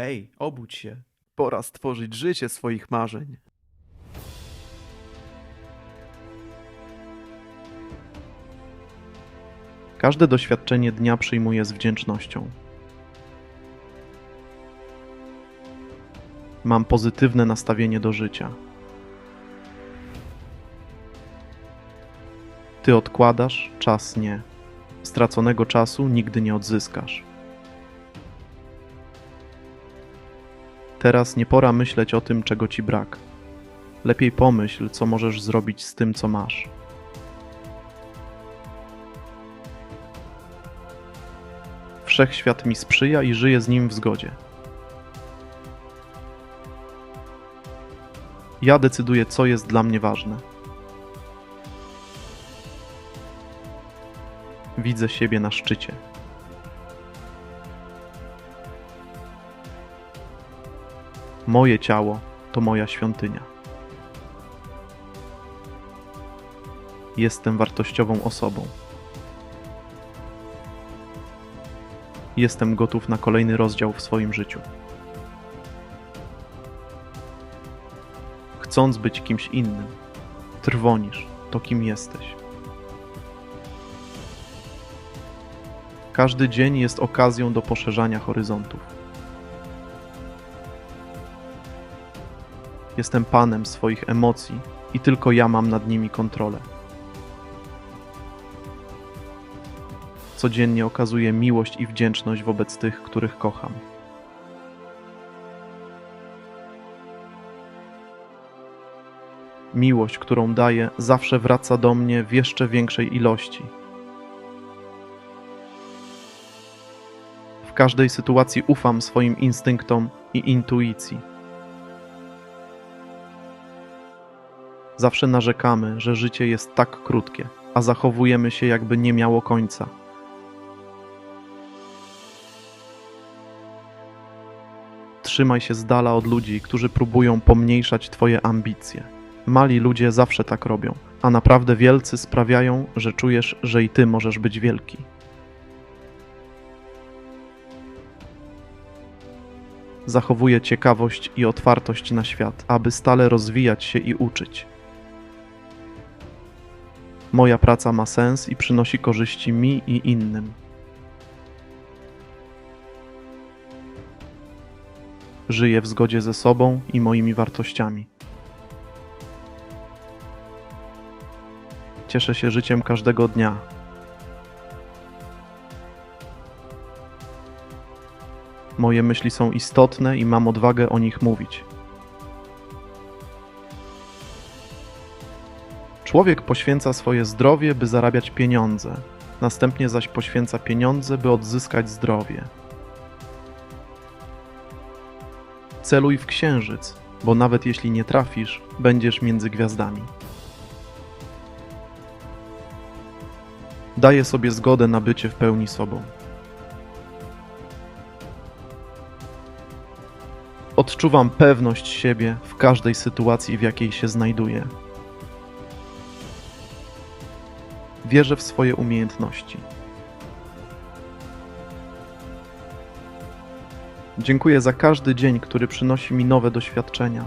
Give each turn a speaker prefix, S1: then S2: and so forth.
S1: Hej, obudź się. Pora stworzyć życie swoich marzeń. Każde doświadczenie dnia przyjmuję z wdzięcznością. Mam pozytywne nastawienie do życia. Ty odkładasz, czas nie. Straconego czasu nigdy nie odzyskasz. Teraz nie pora myśleć o tym, czego ci brak. Lepiej pomyśl, co możesz zrobić z tym, co masz. Wszechświat mi sprzyja i żyję z nim w zgodzie. Ja decyduję, co jest dla mnie ważne. Widzę siebie na szczycie. Moje ciało to moja świątynia. Jestem wartościową osobą. Jestem gotów na kolejny rozdział w swoim życiu. Chcąc być kimś innym, trwonisz to, kim jesteś. Każdy dzień jest okazją do poszerzania horyzontów. Jestem panem swoich emocji i tylko ja mam nad nimi kontrolę. Codziennie okazuję miłość i wdzięczność wobec tych, których kocham. Miłość, którą daję, zawsze wraca do mnie w jeszcze większej ilości. W każdej sytuacji ufam swoim instynktom i intuicji. Zawsze narzekamy, że życie jest tak krótkie, a zachowujemy się, jakby nie miało końca. Trzymaj się z dala od ludzi, którzy próbują pomniejszać Twoje ambicje. Mali ludzie zawsze tak robią, a naprawdę wielcy sprawiają, że czujesz, że i Ty możesz być wielki. Zachowuję ciekawość i otwartość na świat, aby stale rozwijać się i uczyć. Moja praca ma sens i przynosi korzyści mi i innym. Żyję w zgodzie ze sobą i moimi wartościami. Cieszę się życiem każdego dnia. Moje myśli są istotne i mam odwagę o nich mówić. Człowiek poświęca swoje zdrowie, by zarabiać pieniądze, następnie zaś poświęca pieniądze, by odzyskać zdrowie. Celuj w księżyc, bo nawet jeśli nie trafisz, będziesz między gwiazdami. Daję sobie zgodę na bycie w pełni sobą. Odczuwam pewność siebie w każdej sytuacji, w jakiej się znajduję. Wierzę w swoje umiejętności. Dziękuję za każdy dzień, który przynosi mi nowe doświadczenia.